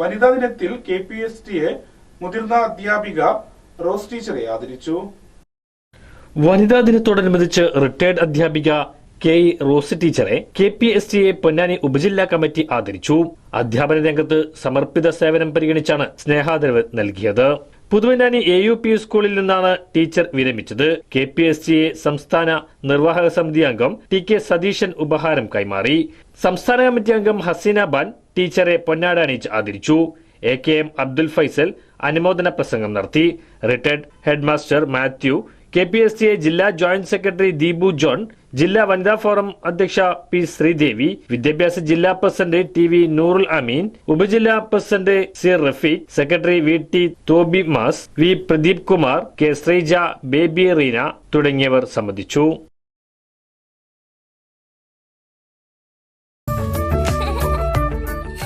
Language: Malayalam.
വനിതാ ദിനത്തിൽ കെ പി എസ് ടിയെ മുതിർന്ന അധ്യാപിക റോസ് ടീച്ചറെ ആദരിച്ചു. വനിതാ ദിനത്തോടനുബന്ധിച്ച് റിട്ടയർഡ് അധ്യാപിക കെ ഇ റോസ് ടീച്ചറെ K P S T A Ponnani ഉപജില്ലാ കമ്മിറ്റി ആദരിച്ചു. അധ്യാപന രംഗത്ത് സമർപ്പിത സേവനം പരിഗണിച്ചാണ് സ്നേഹാദരവ് നൽകിയത്. പുതുവന്നാനി എ യു പി സ്കൂളിൽ നിന്നാണ് teacher വിരമിച്ചത്. K P S T A സംസ്ഥാന നിർവാഹക സമിതി അംഗം ടി കെ സതീശൻ ഉപഹാരം കൈമാറി. സംസ്ഥാന കമ്മിറ്റി അംഗം ഹസീന ബാൻ ടീച്ചറെ പൊന്നാട അണിയിച്ച് ആദരിച്ചു. A K M Abdul Faisal അനുമോദന പ്രസംഗം നടത്തി. Retired headmaster Mathew K P S T A ജില്ലാ ജോയിന്റ് സെക്രട്ടറി ദീപു ജോൺ ജില്ലാ വനിതാ ഫോറം അധ്യക്ഷ പി ശ്രീദേവി വിദ്യാഭ്യാസ ജില്ലാ president T V Noorul Ameen ഉപജില്ലാ president C Rafeeq secretary V T Thomas V Pradeep Kumar K Sreeja Baby Reena തുടങ്ങിയവർ സംബന്ധിച്ചു.